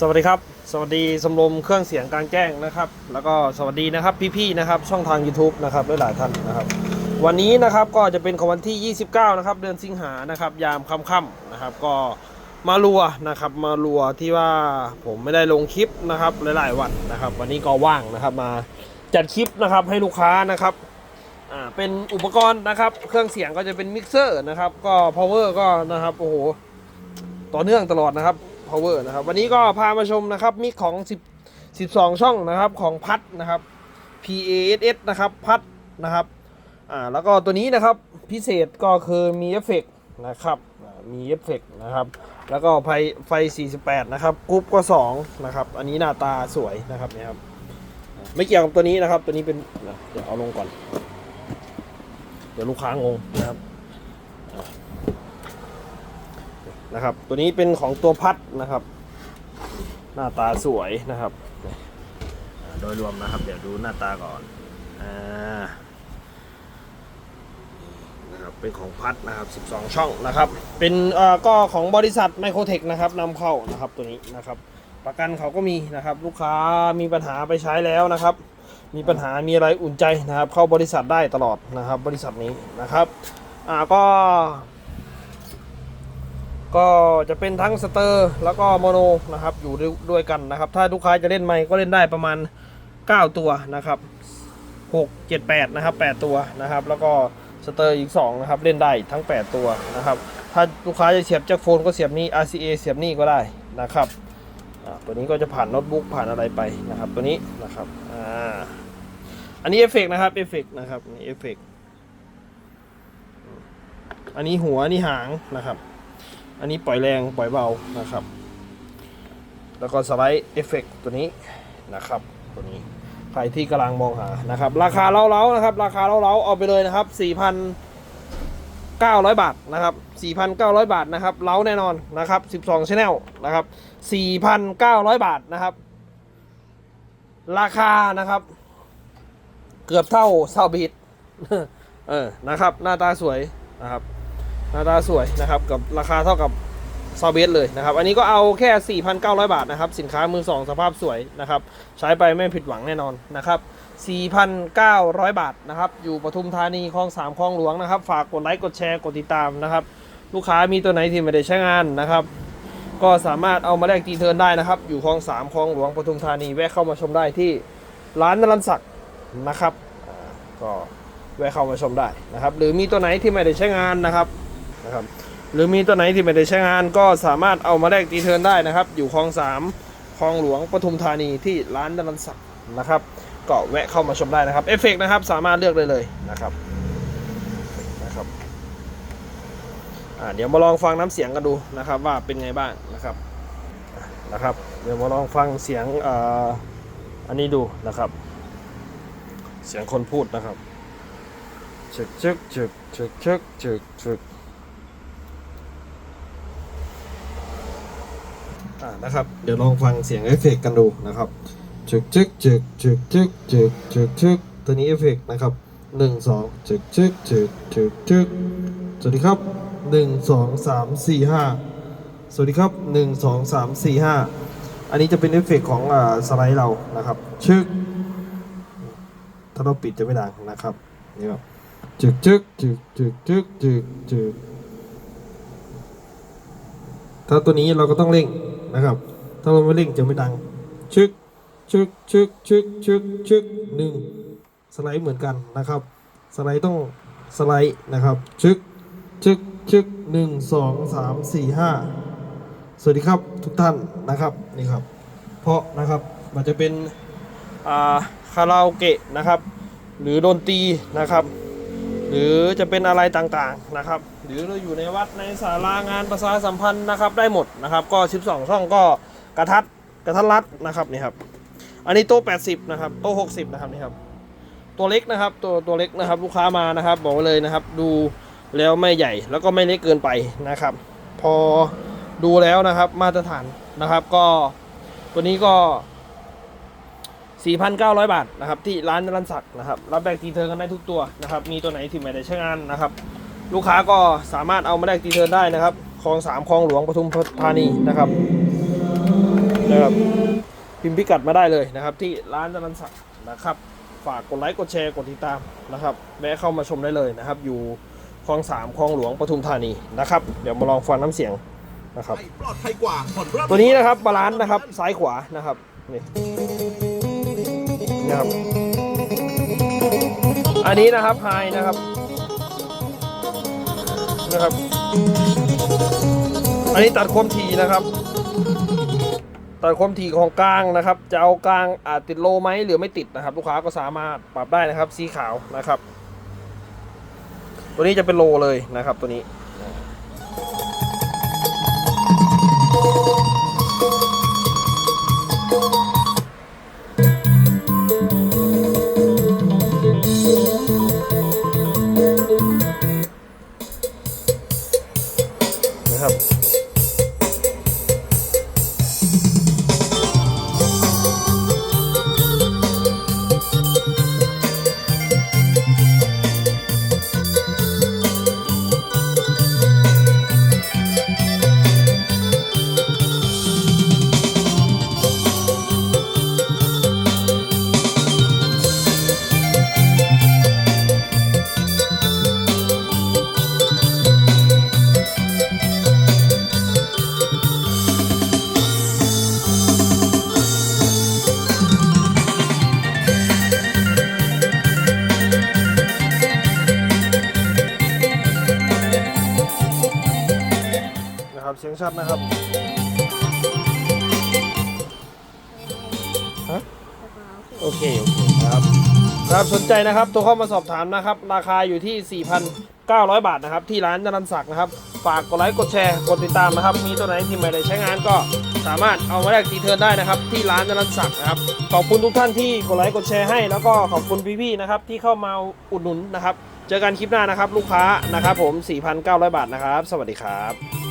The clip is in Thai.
สวัสดีครับ สวัสดีสมรมเครื่องเสียงกลางแจ้งนะครับ แล้วก็สวัสดีนะครับพี่ๆนะครับ ช่องทาง YouTube นะครับด้วยหลายท่านนะครับ วันนี้นะครับก็จะเป็นของวันที่ 29 นะครับ เดือนสิงหานะครับ ยามค่ำๆนะครับ ก็มาลัวนะครับ มาลัวที่ว่าผมไม่ได้ลงคลิปนะครับหลายๆวันนะครับ วันนี้ก็ว่างนะครับมาจัดคลิปนะครับให้ลูกค้านะครับอ่าเป็นอุปกรณ์นะครับ เครื่องเสียงก็จะเป็นมิกเซอร์นะครับ ก็ power ก็นะครับโอ้โหต่อเนื่องตลอดนะครับ power นะครับ วันนี้ก็พามาชมนะครับ มิกของ10 12 ช่องนะครับของพัดนะครับ PASS นะครับพัดนะครับอ่าแล้วก็ตัวนี้นะครับพิเศษก็คือมีเอฟเฟกต์นะครับมีเอฟเฟกต์นะครับ แล้วก็ไฟไฟ 48 นะครับกรุ๊ปก็ 2 นะครับ อันนี้หน้าตาสวยนะครับเนี่ยครับไม่เกี่ยวกับตัวนี้นะครับ ตัวนี้เป็นเดี๋ยวเอาลงก่อน เดี๋ยวลูกค้างงนะครับอะ นะครับ ตัวนี้เป็นของตัวพัดนะครับ หน้าตาสวยนะครับ โดยรวมนะครับ เดี๋ยวดูหน้าตาก่อนอ่านะครับเป็นของพัดนะครับ 12 ช่องนะครับ เป็นเอ่อก็ของบริษัทไมโครเทคนะครับนำเข้านะครับตัวนี้นะครับ ประกันเขาก็มีนะครับ ลูกค้ามีปัญหาไปใช้แล้วนะครับ มีปัญหามีอะไรอุ่นใจนะครับ เข้าบริษัทได้ตลอดนะครับ บริษัทนี้นะครับอ่าก็ ก็จะเป็นทั้งสเตอร์แล้วก็โมโนนะครับอยู่ด้วยกันนะครับ ถ้าลูกค้าจะเล่นไมค์ก็เล่นได้ประมาณ 9 ตัวนะครับ6 7 8นะครับ8 ตัวนะครับ แล้วก็สเตอร์อีก2นะครับเล่นได้ทั้ง 8 ตัวนะครับ ถ้าลูกค้าจะเสียบจ็คโฟนก็เสียบนี่ RCA เสียบนี่ก็ได้นะครับอ่าตัวนี้ก็จะผ่านโน้ตบุ๊กผ่านอะไรไปนะครับ ตัวนี้นะครับอ่าอันนี้เอฟเฟกต์นะครับเอฟเฟกต์นะครับนี่เอฟเฟกต์อันนี้หัวนนี้หางนะครับ อันนี้ปล่อยแรงปล่อยเบานะครับ แล้วก็สไลด์เอฟเฟกต์ตัวนี้นะครับ ตัวนี้ใครที่กำลังมองหานะครับ ราคาเล้าๆนะครับ ราคาเล้าๆเอาไปเลยนะครับ 4,900 บาทนะครับ 4,900 บาทนะครับเล้าแน่นอนนะครับ 12 Channel นะครับ 4,900 บาทนะครับ ราคานะครับ เกือบเท่าเซาบีดเออนะครับ หน้าตาสวยนะครับ หน้าตาสวยนะครับกับราคาเท่ากับซาเบสเลยนะครับ อันนี้ก็เอาแค่ 4,900 บาทนะครับ สินค้ามือสองสภาพสวยนะครับ ใช้ไปไม่ผิดหวังแน่นอนนะครับ 4,900 บาทนะครับ อยู่ปทุมธานีคลองสามคลองหลวงนะครับ ฝากกดไลค์ กดแชร์ กดติดตามนะครับ ลูกค้ามีตัวไหนที่ไม่ได้ใช้งานนะครับ ก็สามารถเอามาแลกตีเทิร์นได้นะครับ อยู่คลองสามคลองหลวงปทุมธานี แวะเข้ามาชมได้ที่ร้านนรันศักดิ์นะครับ ก็แวะเข้ามาชมได้นะครับ หรือมีตัวไหนที่ไม่ได้ใช้งานนะครับ นะครับหรือมีตัวไหนที่ไม่ได้ใช้งานก็สามารถเอามาแลกตีเทิร์นได้นะครับ อยู่คลองสามคลองหลวงปทุมธานีที่ร้านนรันศักดิ์นะครับก็แวะเข้ามาชมได้นะครับเอฟเฟกนะครับสามารถเลือกได้เลยนะครับนะครับอ่าเดี๋ยวมาลองฟังน้ำเสียงกันดูนะครับว่าเป็นไงบ้างนะครับนะครับ เดี๋ยวมาลองฟังเสียงอ่าอันนี้ดูนะครับ เสียงคนพูดนะครับชึกชึกชึกชึกชึกชึกชึก อ่านะครับ เดี๋ยวลองฟังเสียงเอฟเฟกต์กันดูนะครับจึกจึกจึกจึกจึกจึกจึกจึกตัวนี้เอฟเฟกต์นะครับหนึ่งสองจึกจึกจึกจึกจึกสวัสดีครับหนึ่งสองสามสี่ห้าสวัสดีครับหนึ่งสองสามสี่ห้าอันนี้จะเป็นเอฟเฟกต์ของอ่าสไลด์เรานะครับชึกถ้าเราปิดจะไม่ดังนะครับนี่ครับจึกจึกจึกจึกจึกจึกจึกถ้าตัวนี้เราก็ต้องเร่ง นะครับ ถ้าเราไม่เร่งจะไม่ดัง ชึก ชึก ชึก ชึก ชึก ชึกหนึ่งสไลด์เหมือนกันนะครับ สไลด์ต้องสไลด์นะครับ ชึก ชึก ชึกหนึ่งสองสามสี่ห้าสวัสดีครับทุกท่านนะครับนี่ครับ เพราะนะครับมันจะเป็นอาคาราโอเกะนะครับ หรือดนตรีนะครับ รือจะเป็นอะไรต่างๆนะครับ หรือเราอยู่ในวัดในศาลางานประชาสัมพันธ์นะครับได้หมดนะครับ ก็ 12 ช่องก็กระทัดกระทัดรัดนะครับนี่ครับ อันนี้โต๊ะ80 นะครับโต๊ะ60 นะครับนี่ครับ ตัวเล็กนะครับตัวตัวเล็กนะครับลูกค้ามานะครับ บอกเลยนะครับ ดูแล้วไม่ใหญ่แล้วก็ไม่เล็กเกินไปนะครับ พอดูแล้วนะครับมาตรฐานนะครับ ก็ตัวนี้ก็ 4,900 บาทนะครับที่ร้านรันศักดิ์นะครับรับแบกตีเทิร์นกันได้ทุกตัวนะครับมีตัวไหนที่ไม่ได้ใช้งานนะครับ ลูกค้าก็สามารถเอามาแลกตีเทิร์นได้นะครับคลองสามคลองหลวงปทุมธานีนะครับนะครับพิมพ์พิกัดมาได้เลยนะครับ ที่ร้านจรันศักดิ์นะครับฝากกดไลค์กดแชร์กดติดตามนะครับแวะเข้ามาชมได้เลยนะครับ อยู่คลองสามคลองหลวงปทุมธานีนะครับเดี๋ยวมาลองฟังน้ำเสียงนะครับปลอดภัยกว่าผ่อนเริ่มตัวนี้นะครับบาลานซ์นะครับซ้ายขวานะครับนี่ นะครับ อันนี้นะครับไฮนะครับ นะครับ อันนี้ตัดความถี่นะครับ ตัดความถี่ของกลางนะครับ จะเอากลางอาจติดโลไหมหรือไม่ติดนะครับ ลูกค้าก็สามารถปรับได้นะครับ สีขาวนะครับ ตัวนี้จะเป็นโลเลยนะครับ ตัวนี้ นะครับ เสียงชัดนะครับฮะโอเคโอเคครับครับสนใจนะครับโทรเข้ามาสอบถามนะครับ ราคาอยู่ที่ 4,900 บาทนะครับ ที่ร้านจรันศักดิ์นะครับ ฝากกดไลค์กดแชร์กดติดตามนะครับ มีตัวไหนที่ไม่ได้ใช้งานก็สามารถเอามาแลกตีเทิร์นได้นะครับ ที่ร้านจรันศักดิ์นะครับ ขอบคุณทุกท่านที่กดไลค์กดแชร์ให้ แล้วก็ขอบคุณพี่ๆนะครับที่เข้ามาอุดหนุนนะครับ เจอกันคลิปหน้านะครับ ลูกค้านะครับผม 4,900 บาทนะครับ สวัสดีครับ